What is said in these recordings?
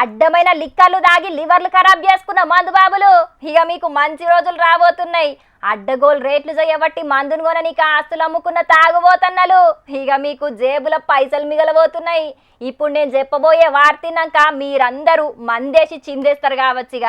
అడ్డమైన లిక్కర్లు దాగి లివర్లు ఖరాబ్ చేసుకున్న మందు బాబులు. ఇక మీకు మంచి రోజులు రాబోతున్నాయి. అడ్డగోలు రేట్లు చేయబట్టి మందును కొననీక ఆస్తులు అమ్ముకున్న తాగుబోతన్నలు. ఇక మీకు జేబుల పైసలు మిగలబోతున్నాయి. ఇప్పుడు నేను చెప్పబోయే వార్తినాక మీరందరూ మందేసి చిందేస్తారు కావచ్చు ఇక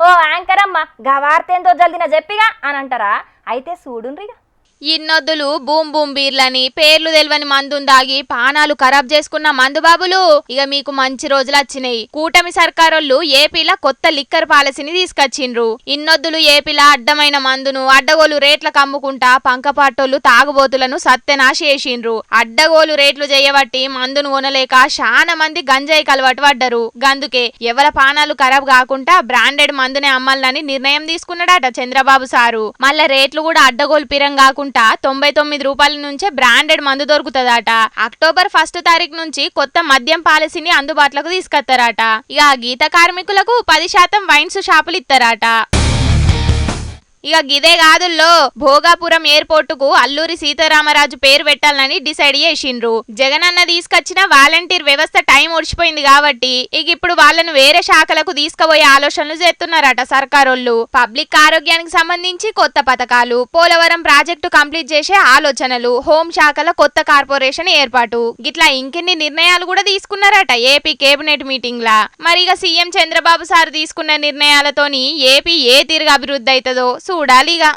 ఓ యాంకరమ్మ అమ్మ గా వార్త జల్దిన చెప్పిగా అని అంటారా అయితే చూడుండ్రిగా ఇన్నొద్దులు బూమ్ బూమ్ బీర్లని పేర్లు తెలివని మందుని దాగి పానాలు ఖరాబ్ చేసుకున్న మందు బాబులు. ఇక మీకు మంచి రోజులు వచ్చినాయి. కూటమి సర్కారోళ్ళు ఏపీలో కొత్త లిక్కర్ పాలసీని తీసుకొచ్చిండ్రు. ఇన్నొద్దులు ఏపీలో అడ్డమైన మందును అడ్డగోలు రేట్లకు అమ్ముకుంటా పంకపాటోళ్ళు తాగుబోతులను సత్యనాశ చేసిండ్రు. అడ్డగోలు రేట్లు చేయబట్టి మందును కొనలేక చాలా మంది గంజాయి కలవాటు పడ్డరు. గందుకే ఎవరి పానాలు ఖరాబ్ కాకుండా బ్రాండెడ్ మందునే అమ్మాలని నిర్ణయం తీసుకున్నాడట చంద్రబాబు సారు. మళ్ళా రేట్లు కూడా అడ్డగోలు పిరం కాకుండా తొంభై తొమ్మిది రూపాయల నుంచే బ్రాండెడ్ మందు దొరుకుతుందట. అక్టోబర్ ఫస్ట్ తారీఖు నుంచి కొత్త మద్యం పాలసీని అందుబాటులోకి తీసుకొస్తారట ఇక గీత కార్మికులకు పది శాతం వైన్స్ షాపులు ఇస్తారట ఇక గిదే కాదుల్లో భోగాపురం ఎయిర్పోర్ట్కు అల్లూరి సీతారామరాజు పేరు పెట్టాలని డిసైడ్ చేసిండ్రు. జగనన్న తీసుకొచ్చిన వాలంటీర్ వ్యవస్థ టైం ఒడిచిపోయింది కాబట్టి ఇక ఇప్పుడు వాళ్ళను వేరే శాఖలకు తీసుకుపోయే ఆలోచనలు చేస్తున్నారట సర్కారోళ్ళు. పబ్లిక్ ఆరోగ్యానికి సంబంధించి కొత్త పథకాలు పోలవరం ప్రాజెక్టు కంప్లీట్ చేసే ఆలోచనలు హోం శాఖల కొత్త కార్పొరేషన్ ఏర్పాటు. గిట్లా ఇంకెన్ని నిర్ణయాలు కూడా తీసుకున్నారట ఏపీ కేబినెట్ మీటింగ్ లా మరి ఇక సీఎం చంద్రబాబు సార్ తీసుకున్న నిర్ణయాలతోని ఏపీ ఏ తీరుగా అభివృద్ధి అవుతుందో చూడాలిగా.